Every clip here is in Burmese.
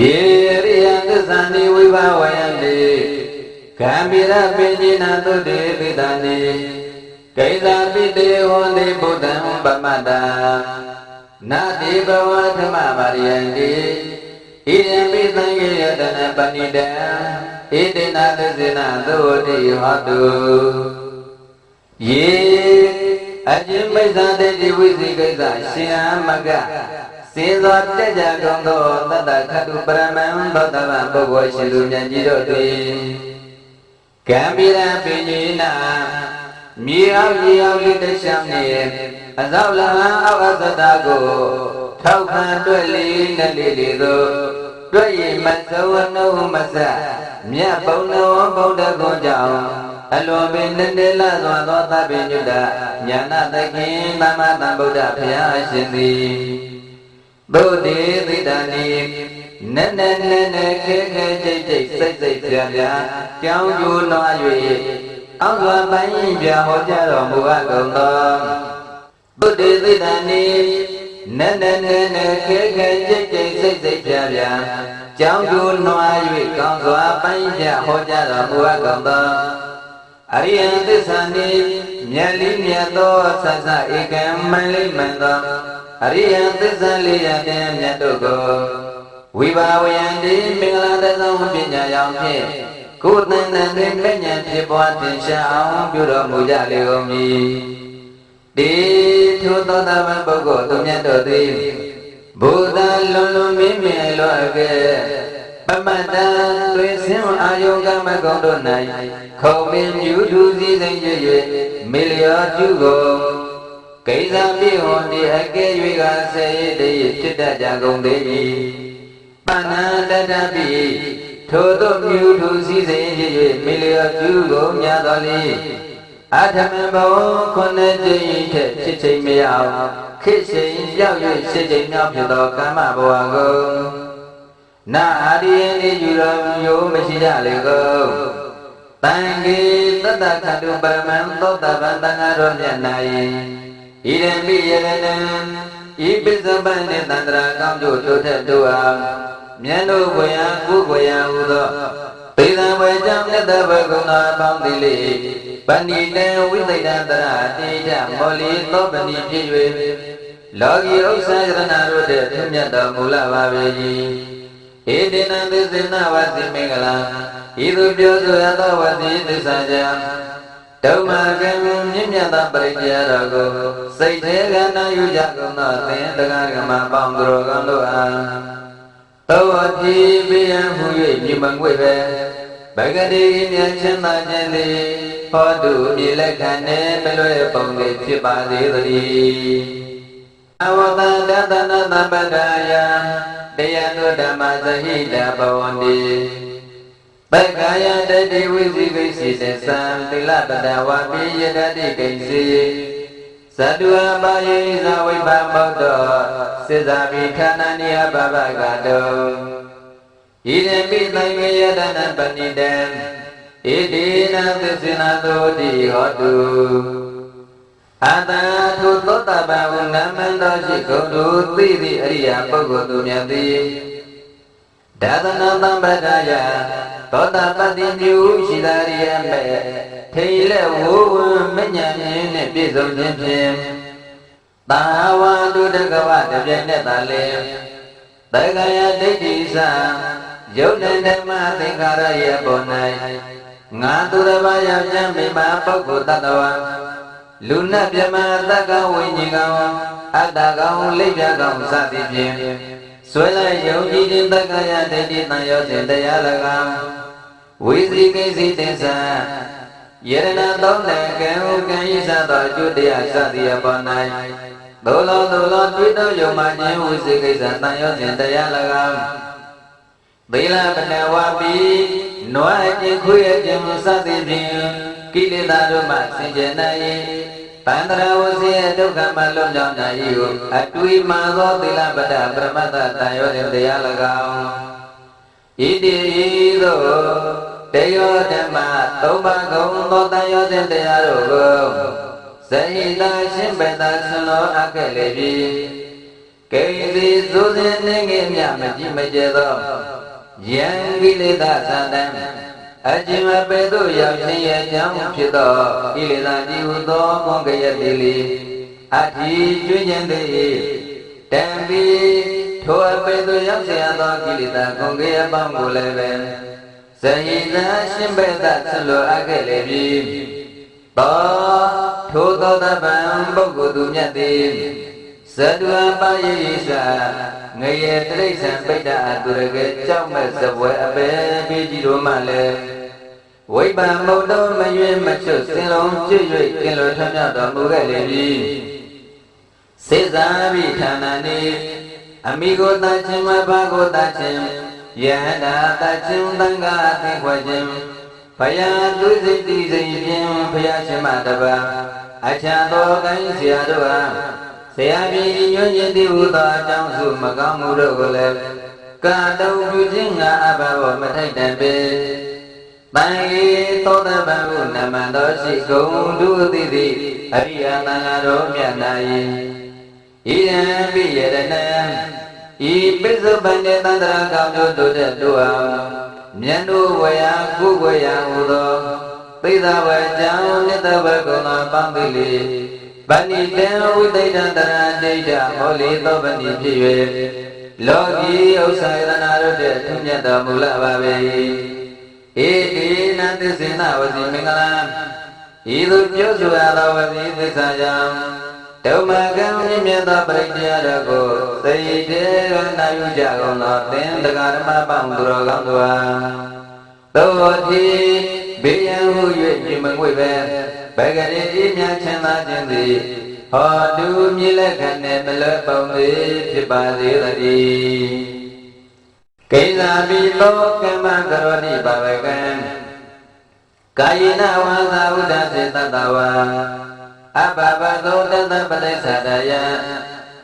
ယေရိယသစ္ဆန္တိဝိဘဝယံတိကံပိရပိညိနာသုတေပိတံတိကိစ္စာပိတေဟောတိဗုဒ္ဓံပမတ္တာနာတိဘဝဓမ္မပါရိယံတိဣယံပိသံဃေယတနပဏိတံဣတိနာသစ္စေနသုတိဟောတုယေအကျဉ်မိစ္ဆာတေတိဝိသိကိစ္စရှင်အမက စေသောတက်ကြကုန်သောတတ္တခတုပရမံသောတဗ္ဗပုဂ္ဂိုလ်ရှိသူမြတ်ကြီးတို့သည်ကံပိရပိညိနာမြေအောင်မြေအောင်လေးတရှောင်းနေအဇောလဟံအောက်အသတ္တကိုထောက်ခံတွက်လေးနဲ့လေးလေးသို့တွက်ရင်မသဝနုမဆမြတ်ဘုံတော်ဘုဒ္ဓဂုံကြောင့်အလွန်ပင်နေနေလာစွာသောသဗ္ဗညုတညာနာသခင်သမ္မာသမ္ဗုဒ္ဓဘုရားရှင်သည် ဗုဒ္ဓေသိတ္တနိနက်နက်နက်နက်ခဲခဲကြိတ်ကြိတ်စိတ်စိတ်ပြပြကြောင်းကျိုးနွား၍အောက်စွာပိုင်းပြဟောကြားတော်မူအပ်ကုန်သောဗုဒ္ဓေသိတ္တနိနက်နက်နက်နက်ခဲခဲကြိတ်ကြိတ်စိတ်စိတ်ပြပြကြောင်းကျိုးနွား၍ကောင်းစွာပိုင်းပြဟောကြားတော်မူအပ်ကုန်သောအရိယသစ္စာနိမြတ်လေးမြတ်သောဆဆဧကံမန်လေးမှန်သော အရိယသစ္စာလေးရပြန်မြတ်တို့ကိုဝိဘာဝယံတိမင်္ဂလာတသောပညာရောင်ဖြင့်ကိုယ်တန်တန်တွင်မဲ့ညာဖြစ်ပွားတင်ရှားအောင်ပြုတော်မူကြလေကုန်မည်တေထိုသောတာပန်ပုဂ္ဂိုလ်သူမြတ်တို့သည်ဘုရားလွန်လွန်မင်းမြတ်လောကဲပမတ္တသွေစင်အာယုကမကုံတို့၌ခုံမင်းမြူသူစည်းစိမ်၍မေလျောကျုကုန် ကိစ္စပြေဟွန်ဒီအကဲ၍ကဆေရတည်းဖြစ်တတ်ကြကုန်သေး၏ပဏ္ဏတတပိထိုသို့မြူသူစည်းစိမ်၍မေလျောကျုကုန်မြတ်တော်လေအထမဘဝခုနှစ်ကြိမ်ထက်ဖြစ်ချိန်မရအောင်ခေချိန်ရောက်၍ရှစ်ချိန်မြောက်ဖြစ်သောကမ္မဘဝကိုနာအာရိယနေယူတော်မျိုးမရှိကြလေကုန်တန်ခေတတ္တခတုပရမံသောတပံတန်ဃာတော်မြတ်၌ ဣရံပိယရဏံဤပစ္စပန်နှင့်တန္တရာကောင်းကျိုးတိုးထက်တို့အားမြတ်တို့ဘုရားကုဘုရားဟူသောပေသံဝေကြောင့်မြတ်တဘကုဏပေါင်းသည်လေပဏိတံဝိသိတံတရတိထမောလီသောပဏိဖြစ်၍လောကီဥစ္စာရဏတို့တည်းပြမြတ်တော်မူလာပါပေ၏ဧတေနံသစ္စေနဝစီမင်္ဂလာဤသို့ပြောဆိုရသောဝစီသစ္စာကြောင့် ဓမ္မကံမြင့်မြတ်သောပရိစ္ဆေတော်ကိုစိတ်သေးကနာယူကြကုန်သောသင်တကားကမပေါင်းသူတော်ကောင်းတို့အားသောအတိပိယံဟူ၍မြင်မငွေပဲဗဂတိမြတ်ချမ်းသာခြင်းသည်ဟောတုမြေလက်ခံနေမလွဲပုံလေးဖြစ်ပါသေးသတည်းအဝတ္တတတနာတပ္ပဒါယတရားတို့ဓမ္မသဟိတဘဝန္တိ ပက္ခာယတတိဝိသိကိစီသသံသီလပဒဝါပိယတတိကိစီသတုအပါယေသဝိပမောတောစေဇာမိခန္ဓာနိယဘဘကတောဣရပိသံဃေယတနပဏိတံဣတိနသစ္စေနသောတိဟောတုအတထုသောတပန်ဝနမန္တောရှိကုန်သူသိသည့်အရိယာပုဂ္ဂိုလ်သူမြတ်သည် ဒါသနာသံပဒယသောတာပတ္တိမျိုးရှိသာရိယမေထိလက်ဝဝမညံမြင်းနှင့်ပြည့်စုံခြင်းဖြင့်သာဝတုတကဝတပြည့်နဲ့သာလေတက္ကရာဒိဋ္ဌိသံယုတ်တဓမ္မသင်္ခါရရဲ့ပေါ်၌ငါသူတစ်ပါးယောက်ျားမိမပုဂ္ဂိုလ်တ attva လူနတ်မြမတက္ကဝိညာဉ်ကောင်အတ္တကောင်လိပ်ပြကောင်စသည်ဖြင့် ဆွဲလိုက်ယုံကြည်ခြင်းတက္ကရာဒိဋ္ဌိတန်ရောစဉ်တရား၎င်းဝိသိကိစီသစ္စာယရဏသုံးလည်းကံဟုကံဤစသောအကျိုးတရားစသည်အပေါ်၌ဒုလောဒုလောတွေ့တော့ယုံမှခြင်းဝိသိကိစ္စတန်ရောစဉ်တရား၎င်းသီလပနဝပိနွားအကျင့်ခွေအကျင့်စသည်ဖြင့်ကိလေသာတို့မှဆင်ခြင်နိုင် ပန္တရာဝစီယဒုက္ခမှလွတ်မြောက်နိုင်၏ဟုအတွေ့မှသောသီလပဒပရမတ္တတန်ရောစဉ်တရား၎င်းဣတိသို့တယောဓမ္မသုံးပါးကုံသောတန်ရောစဉ်တရားတို့ကိုဇဟိတာရှင်ပေတာဆလောအပ်ခဲ့လေပြီကိစီစိုးစင်နေငယ်မြမကြည့်မကျသောယံကိလေသာသတံ အจิမပေသို့ရောက်ခြင်းရဲ့ကြောင့်ဖြစ်သောကိလေသာကြီးဟုသောဘုံကရက်တိလီအထိကျွင်းခြင်းသည်တံပိထိုအပေသို့ရောက်စေရသောကိလေသာကုန်ကရက်ပေါင်းကိုလည်းပဲဇယိသာရှင်ပေသဆွလိုအပ်ခဲ့လေပြီသောထိုသောတပံပုဂ္ဂိုလ်သူမြတ်သည်ဇတုအပယေယိသာငရေတိရိစ္ဆာန်ပိဋ္ဌအတုရကေကြောက်မဲ့ဇပွဲအပေပိကြီးတို့မှလည်း ဝိပ္ပံမုတ်တော်မရွေမချွတ်စင်လုံးကျွတ်၍ကင်လိုထမြောက်တော်မူခဲ့လေပြီစေစာပိဌာနာနေအမိကိုတချင်းမဘာကိုတချင်းယဟန္တာတချင်းသံဃာသိခွက်ခြင်းဘယံသူစိတ်တိစိတ်ဖြင့်ဘုရားရှင်မတပါအချမ်းတော်ကိုင်းဆရာတို့ဟာဆရာပြည်ညွှန်ခြင်းတိဟုသောအကြောင်းစုမကောင်းမှုတို့ကိုလည်းကာတုံပြုခြင်းငါအဘဝမထိုက်တံပေ တန်ရီသောတပံဟုနမန္တောရှိဂုံဒုတိတိအရိယသံဃာတော်မြတ်နာယဣရံပိယရဏံဤပိစုပန်တေတန္တရာကောင်းတို့တို့တဲ့တို့အောင်မြတ်တို့ဝေယကုဝေယဟုသောသိသဝေကြောင့်နိတဝေကုဏပန်းတိလေဗဏိတေဝိသိတံတရံဒိဋ္ဌမောလီသောဗဏိဖြစ်၍လောကီဥစ္စာယတနာတို့တဲ့ထုမြတ်တော်မူလာပါပေ ဧတိနသစ္စေနဝစီမင်္ဂလာဤသို့ပြောဆိုရသောဝစီသစ္စာကြောင့်ဓမ္မကံမြင့်မြတ်သောပရိတရားတော်ကိုသိတဲ့ကနာယူကြကုန်သောသင်္တကာဓမ္မပေါင်းသူတော်ကောင်းတို့ဟာသောတိဘေးရန်ဟု၍မြင်မငွေပဲဘဂရေဤမြတ်ချမ်းသာခြင်းသည်ဟောတုမြည်လက်ခံနဲ့မလွတ်ပုံသည်ဖြစ်ပါစေတည်း ကိစ္စာပိသောကမ္မကရောတိပါဝကံကာယေနဝါသာဥဒ္ဒစေတတဝါအဘဘသောတတပရိစ္ဆာဒယ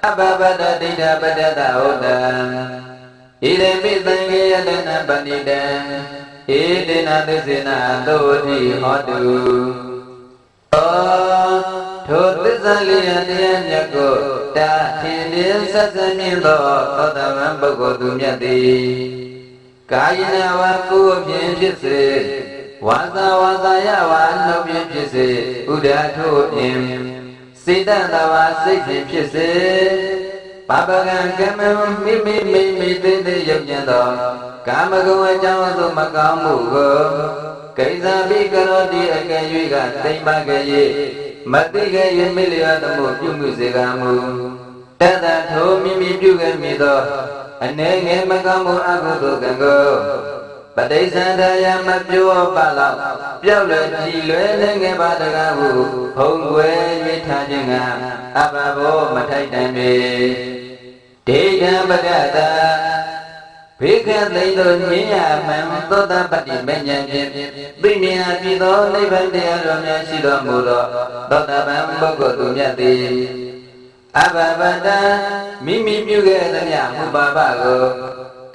အဘဘတဒိဋ္ဌပတ္တဟုတ်တံဣရေပိသံဃေယတနပဏိတံဧတေနသစ္စေနသောတိဟောတု ထိုသစ္စာလေးရတရားမြတ်ကိုတာထင်လင်းဆက်စမြင်သောသောတပန်ပုဂ္ဂိုလ်သူမြတ်သည်ကာယနာဝကိုယ်ဖြင့်ဖြစ်စေဝါသာဝါသာယဝါနှုတ်ဖြင့်ဖြစ်စေဥဒ္ဓထို့ဖြင့်စေတတဝါစိတ်ဖြင့်ဖြစ်စေပပကံကမ္မမိမိမိမိသေးသေးရုပ်ကျင်သောကာမဂုဏ်အကြောင်းသို့မကောင်းမှုကိုကိစ္စပိကရောတိအကယ်၍ကသိမ့်ပါကရဲ့ မတိကရဲ့မိလျောသမှုပြုမှုစေကမူတတထိုမိမိပြုခဲ့မိသောအနေငယ်မကောင်းမှုအကုသိုလ်ကံကိုပဋိသန္ဓယမပြောပါလောက်ပြောက်လွယ်ကြည်လွယ်လည်းငယ်ပါတကားဟုဖုံကွယ်၍ထားခြင်းကအဘဘောမထိုက်တန်ပေဒေဂံပဒတ ဘေကသိသောဉာဏ်ရမှန်သောတပတ္တိမဉ္ဇဉ်ဖြင့်သိမြင်အပ်သောနိဗ္ဗာန်တရားတော်များရှိတော်မူသောသောတပန်ပုဂ္ဂိုလ်သူမြတ်သည်အဘဗတံမိမိပြုခဲ့သမျှမူပါပကို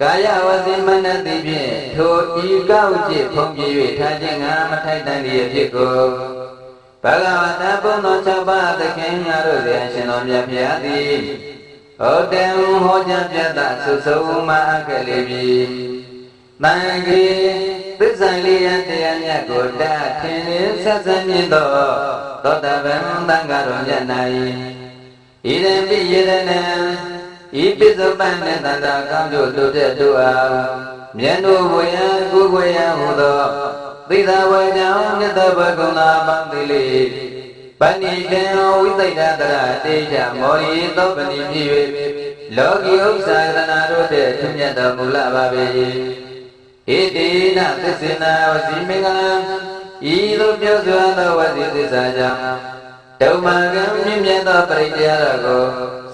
ကာယဝစီမနတိဖြင့်ထိုဤကောက်จิตဖုံးပြ၍ထားခြင်းငါမထိုက်တန်သည့်အဖြစ်ကိုဘဂဝတာဘုံတော်၆ပါးသခင်များတို့သည်အရှင်တော်မြတ်ဖျားသည် ဟုတ်တယ်ဟောကြားပြတ်ဆုဆုံးမအပ်ခဲ့လေပြီ။တန်ကြီးသစ္စာလေးရတရားမြတ်ကိုတတ်ထင်လင်းဆက်စံမြင်သောသောတပန်သံဃာတော်မြတ်၌ဣရံပိယရဏံဤပိစုပန်နဲ့တန်တာကောင်းတို့တို့တဲ့တို့အားမြတ်တို့ဝေယံကုဝေယံဟူသောသိသာဝေကြောင့်မြတ်တဘကုဏပန်းတိလေ ပဏိတံဝိသိတတရတေချမောရိသောပဏိဖြစ်၍လောကီဥစ္စာရဏတို့တဲ့ထွမြတ်တော်မူလာပါပေဣတိနသစ္စေနာဝစီမင်္ဂလံဤသို့ပြောဆိုသောဝစီသစ္စာကြောင့်ဓမ္မကံမြင့်မြတ်သောပရိတရားတော်ကို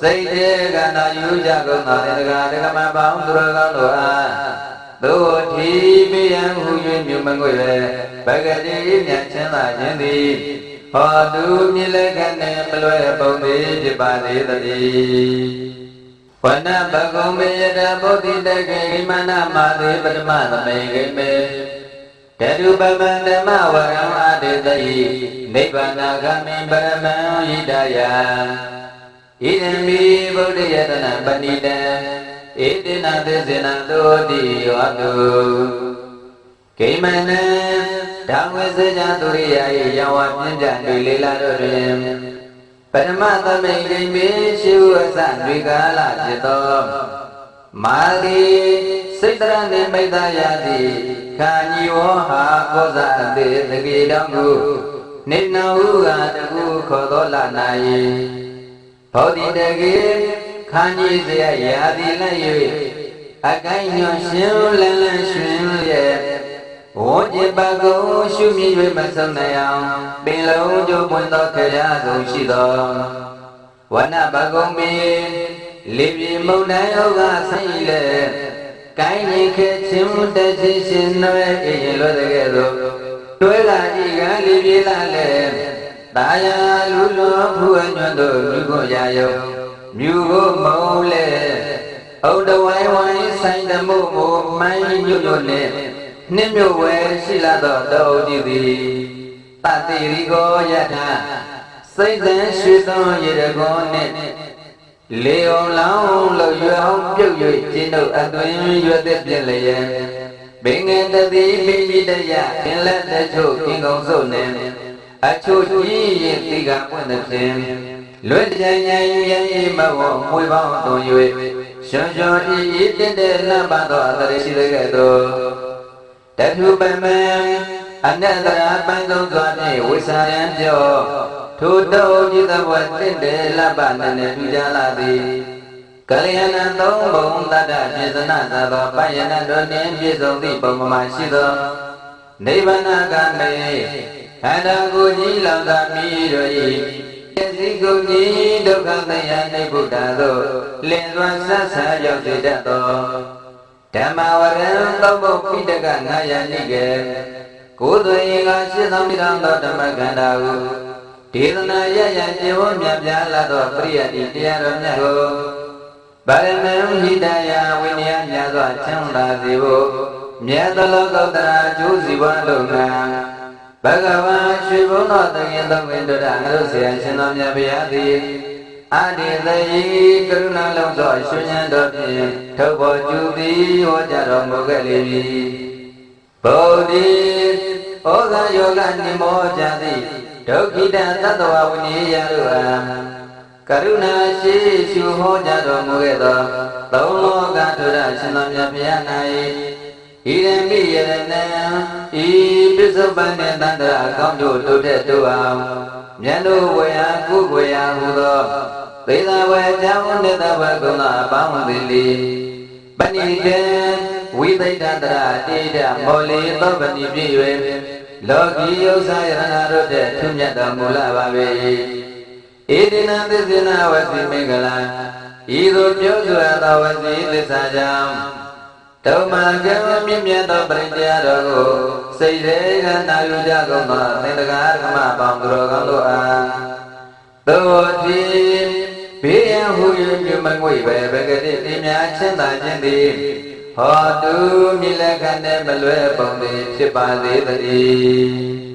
စိတ်တေကနာယူကြကုန်သောတေကဒကမပေါင်းသူတော်ကောင်းတို့အားသို့ထီပိယံဟူ၍မြုံမငွေပဲဘဂတိမြတ်ချမ်းသာခြင်းသည် ဟောတုမြေလက္ခဏေမလွဲပုံသည်ဖြစ်ပါသေးတည်းဝနဘဂုံမေယတဗုဒ္ဓိတကေဣမနမာတိပထမသမေကိမေတတုပမန္ဓမဝရံအာတေတိနိဗ္ဗာနဂမိပရမံဣဒယဣ ဣဒံမိဗုဒ္ဓယတနာပဏိတံဧတေနသေစေနသောတိယောတုဂိမနံ ဓမ္မစေကြသူရိယာ၏ယဝပြင်းကြတွေလေလာတို့တွင်ပရမသမိန်ဂိမေရှိဝအစတွေကာလဖြစ်သောမာလီစိတ်တရနှင့်မိတ္တယာတိခာညီဝဟာကောဇအတေတကေတောင်ကိုနေနဟုကတကူခေါ်သောလာနာယီဘောဓိတကေခာညီစရာယာတိလက်၍အကိုင်းညွန်ရှင်လန်းလန်းရှင်ရဲ့ ဝေါ်ကျင်ပါကုရှုမြည်၍မဆုံးနိုင်အောင်ပင်လုံးကျိုးပွင့်သောခရဆုံးရှိသောဝနဘဂုံပင်လေပြေမုန်တိုင်းဟုတ်ကဆိုင်လေကိုင်းရင်ခဲချင်းတချင်ရှင်နွယ်အေးလွယ်တဲ့ကဲ့သို့တွဲလာဤကလေပြေလာလေတာယာလူလောဖူအညွန့်တို့လူကိုရာယုံမြူကိုမုံလေဩတဝိုင်းဝိုင်းဆိုင်တမှုမို့မိုင်းညွတ်ညွတ်နဲ့ နှင်းမြုပ်ဝဲရှိလာသောတောတိသည်တတိရိကောယထာစိတ်သံရွှေသွန်ရေတကောနှင့်လေအောင်လောင်းလို့ရွအောင်ပြုတ်၍ကျင်းတို့အသွင်ရွက်တဲ့ပြည့်လျက်ဘင်္ဂန်တတိပိပိတယပင်လက်တချို့ကင်းကုံစုံနှင့်အချို့ကြီးရင်တိကပွင့်တဲ့ဖြင့်လွတ်ကြញញရည်မဝမွေပေါင်းသွန်၍ရှင်ရှင်ဤဤတင့်တဲ့လမ်းပါသောအတရရှိတဲ့ကဲ့သို့ တထုပမံအနတ္တရာပန်းသုံးစွာဖြင့်ဝိစာရံပြောထိုတောจิตဘဝတင့်တယ်လပ္ပနနဲ့ပြုကြလာသည်ကလျာဏသုံးဘုံတတ္တပြေသနာသာသောပယနာတို့နှင့်ပြည့်စုံသည့်ပုံမှန်ရှိသောနိဗ္ဗာန်ကမေခန္ဓာကိုယ်ကြီးလောင်သာမိတို့၏ပစ္စည်းကိုယ်ကြီးဒုက္ခတရားနိဗ္ဗုဒ္ဓသို့လင်သွမ်းဆက်ဆံရောက်စေတတ်သော ဓမ္မဝရံသုံးဘုံပိတကနာယနိကေကိုယ်သွေကရှင်းသောမိတော်သောဓမ္မကန္တာဟုဒေသနာရရကျေဝမြတ်ပြားလာသောပရိယတိတရားတော်မြတ်ကိုဗရမံဟိတယဝိနည်းမြတ်စွာချမ်းသာစေဖို့မြတ်သောလောကုတ္တရာကျိုးစီပွားလုံးကဘဂဝါရွှေဘုန်းတော်သခင်သုံးဝင်တို့ငါတို့ဆရာရှင်တော်မြတ်ဗျာသည် အာဒီသေကရုဏာလုံးသောရှင်ဉဏ်တော်ဖြင့်ထုတ်ပေါ်ကျူသည်ဟောကြားတော်မူခဲ့လေပြီဗုဒ္ဓိဩဇာယောဂနိမောကြသည်ဒုက္ခိတသတ္တဝဝိနည်းယတို့အားကရုဏာရှိရှုဟောကြားတော်မူခဲ့သောသုံးလောကထုရရှင်တော်မြတ်ဘုရား၌ဣရမိယရဏံဤပ စ္စုပန်နှင့်တန္တရာအကောင်းတို့တို့တဲ့တို့အောင်မြတ်တို့ဝေယကုဝေယဟူသောသေသာဝေကြောင့်နိတဝေကုဏအပေါင်းသည်လီပဏိတေဝိသိတတရာတိဒမောလီသောပဏိပြည့်၍လောကီဥစ္စာယရဏတို့တဲ့ထွမြတ်တော်မူလာပါပေဣတိနသစ္စေနဝစီမင်္ဂလာဤသို့ပြောဆိုရသောဝစီသစ္စာကြောင့် ဓမ္မကံမြင့်မြတ်သောပရိတရားတော်ကိုစိတ်ရေကနာယူကြကုန်သောသင်္တကာဓမ္မပေါင်းသူတော်ကောင်းတို့အားသောတိဘေးရန်ဟူ၍မြမငွေပဲဘဂတိတင်များချမ်းသာခြင်းသည်ဟောတုမြည်လက်ခံတဲ့မလွဲပုံသည်ဖြစ်ပါသေးတည်း